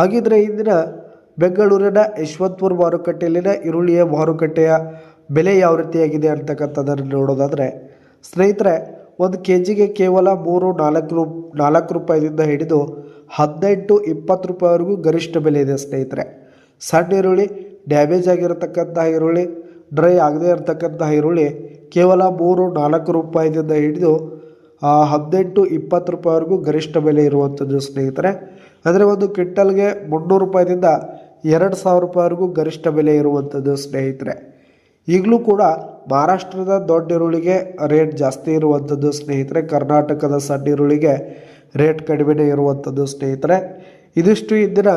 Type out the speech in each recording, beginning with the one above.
ಹಾಗಿದ್ರೆ ಇಂದಿನ ಬೆಂಗಳೂರಿನ ಯಶವಂತಪುರ ಮಾರುಕಟ್ಟೆಯಲ್ಲಿನ ಈರುಳ್ಳಿಯ ಮಾರುಕಟ್ಟೆಯ ಬೆಲೆ ಯಾವ ರೀತಿಯಾಗಿದೆ ಅಂತಕ್ಕಂಥದ್ದನ್ನು ನೋಡೋದಾದರೆ, ಸ್ನೇಹಿತರೆ, ಒಂದು ಕೆ ಜಿಗೆ ಕೇವಲ ಮೂರು ನಾಲ್ಕು ರೂ, ನಾಲ್ಕು ರೂಪಾಯಿದಿಂದ ಹಿಡಿದು ಹದಿನೆಂಟು ಇಪ್ಪತ್ತು ರೂಪಾಯಿವರೆಗೂ ಗರಿಷ್ಠ ಬೆಲೆ ಇದೆ ಸ್ನೇಹಿತರೆ. ಸಣ್ಣ ಈರುಳ್ಳಿ ಡ್ಯಾಮೇಜ್ ಆಗಿರತಕ್ಕಂತಹ ಈರುಳ್ಳಿ ಡ್ರೈ ಆಗದೇ ಇರತಕ್ಕಂತಹ ಈರುಳ್ಳಿ ಕೇವಲ ಮೂರು ನಾಲ್ಕು ರೂಪಾಯಿದಿಂದ ಹಿಡಿದು ಹದಿನೆಂಟು ಇಪ್ಪತ್ತು ರೂಪಾಯಿವರೆಗೂ ಗರಿಷ್ಠ ಬೆಲೆ ಇರುವಂಥದ್ದು ಸ್ನೇಹಿತರೆ. ಅಂದರೆ ಒಂದು ಕ್ವಿಂಟಲ್ಗೆ ಮುನ್ನೂರು ರೂಪಾಯಿದಿಂದ ಎರಡು ಸಾವಿರ ರೂಪಾಯಿವರೆಗೂ ಗರಿಷ್ಠ ಬೆಲೆ ಇರುವಂಥದ್ದು ಸ್ನೇಹಿತರೆ. ಈಗಲೂ ಕೂಡ ಮಹಾರಾಷ್ಟ್ರದ ದೊಡ್ಡ ಈರುಳ್ಳಿಗೆ ರೇಟ್ ಜಾಸ್ತಿ ಇರುವಂಥದ್ದು ಸ್ನೇಹಿತರೆ. ಕರ್ನಾಟಕದ ಸಣ್ಣ ಈರುಳ್ಳಿಗೆ ರೇಟ್ ಕಡಿಮೆನೇ ಇರುವಂಥದ್ದು ಸ್ನೇಹಿತರೆ. ಇದಿಷ್ಟು ಇಂದಿನ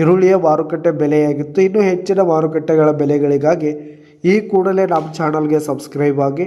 ಈರುಳ್ಳಿಯ ಮಾರುಕಟ್ಟೆ ಬೆಲೆಯಾಗಿತ್ತು. ಇನ್ನೂ ಹೆಚ್ಚಿನ ಮಾರುಕಟ್ಟೆಗಳ ಬೆಲೆಗಳಿಗಾಗಿ ಈ ಕೂಡಲೇ ನಮ್ಮ ಚಾನಲ್ಗೆ ಸಬ್ಸ್ಕ್ರೈಬ್ ಆಗಿ